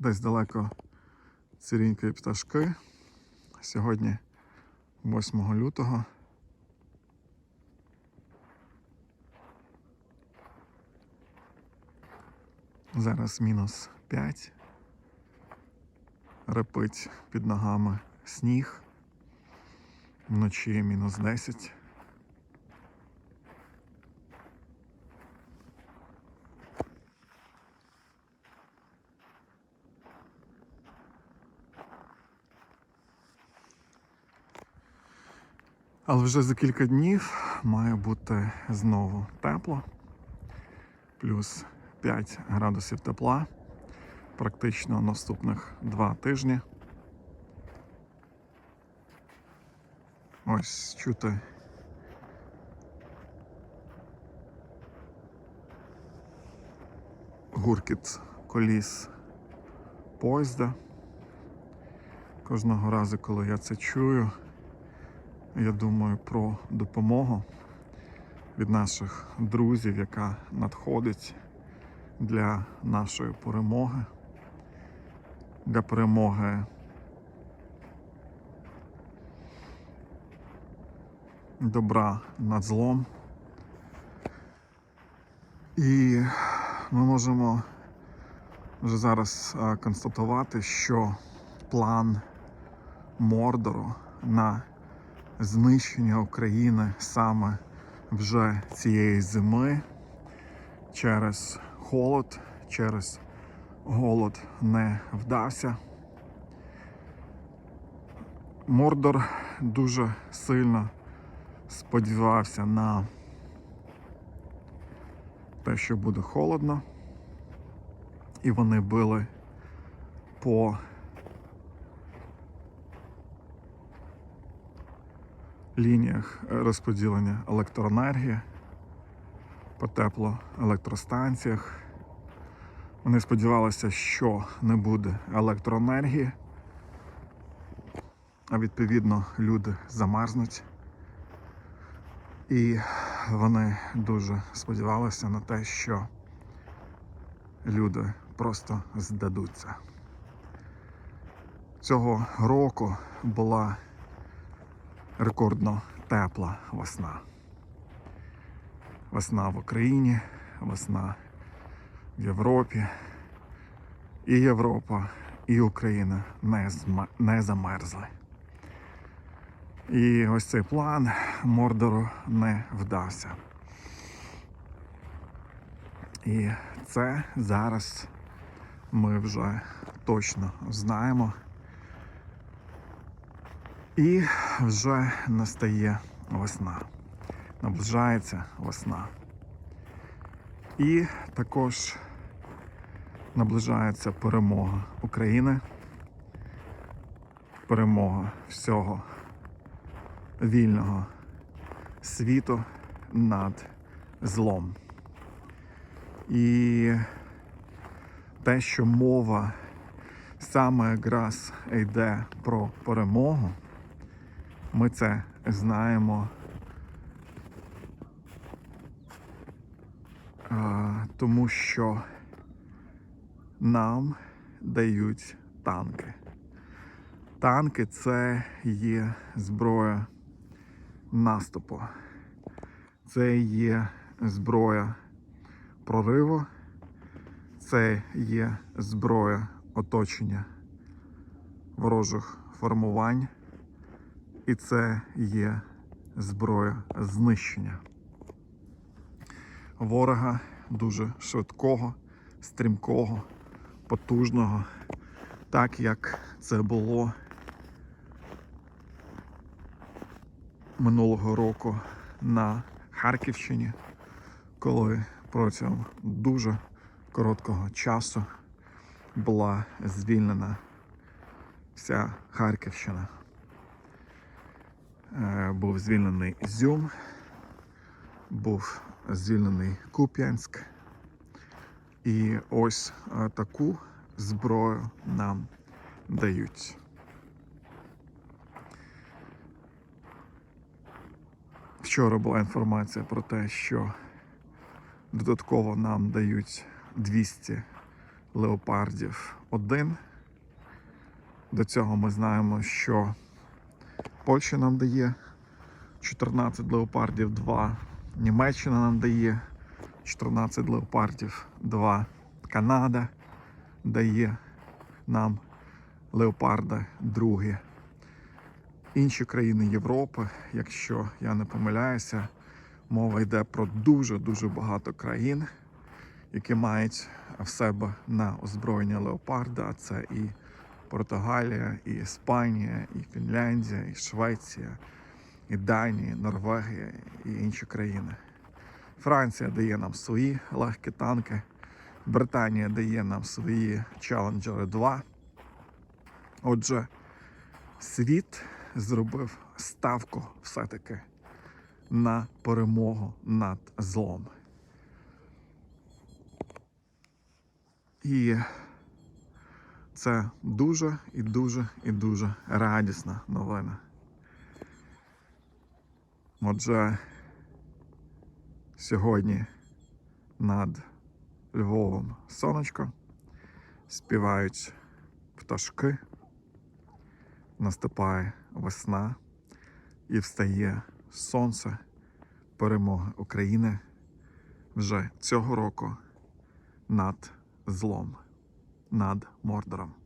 десь далеко цірінькають пташки. Сьогодні 8 лютого. Зараз мінус 5. Репить під ногами сніг. Вночі мінус 10. Але вже за кілька днів має бути знову тепло. Плюс 5 градусів тепла. Практично наступних два тижні. Ось чути. Гуркіт коліс поїзда. Кожного разу, коли я це чую, я думаю про допомогу від наших друзів, яка надходить для нашої перемоги, для перемоги добра над злом. І ми можемо вже зараз констатувати, що план Мордору на знищення України саме вже цієї зими через холод, через голод не вдався. Мордор дуже сильно сподівався на те, що буде холодно, і вони били по лініях розподілення електроенергії, по теплоелектростанціях. Вони сподівалися, що не буде електроенергії, а відповідно люди замерзнуть. І вони дуже сподівалися на те, що люди просто здадуться. Цього року була рекордно тепла весна. Весна в Україні, весна в Європі. І Європа, і Україна не, зма- не замерзли. І ось цей план Мордору не вдався. І це зараз ми вже точно знаємо. І вже настає весна. Наближається весна. І також наближається перемога України. Перемога всього вільного світу над злом. І те, що мова саме якраз йде про перемогу, ми це знаємо. Тому що нам дають танки. Танки це є зброя наступу. Це є зброя прориву, це є зброя оточення ворожих формувань, і це є зброя знищення ворога дуже швидкого, стрімкого, потужного, так як це було минулого року на Харківщині, коли протягом дуже короткого часу була звільнена вся Харківщина. Е, Був звільнений Ізюм, був звільнений Куп'янськ. І ось е, таку зброю нам дають. Вчора була інформація про те, що додатково нам дають 200 леопардів 1. До цього ми знаємо, що Польща нам дає 14 леопардів 2. Німеччина нам дає 14 леопардів 2. Канада дає нам леопарда 2. Інші країни Європи, якщо я не помиляюся, мова йде про дуже-дуже багато країн, які мають в себе на озброєння леопарда. Це і Португалія, і Іспанія, і Фінляндія, і Швеція, і Данія, і Норвегія і інші країни. Франція дає нам свої легкі танки, Британія дає нам свої Challenger 2. Отже, світ зробив ставку все-таки на перемогу над злом. І це дуже і дуже і дуже радісна новина. Отже, сьогодні над Львовом сонечко співають пташки, наступає весна і встає сонце перемоги України вже цього року над злом, над Мордором.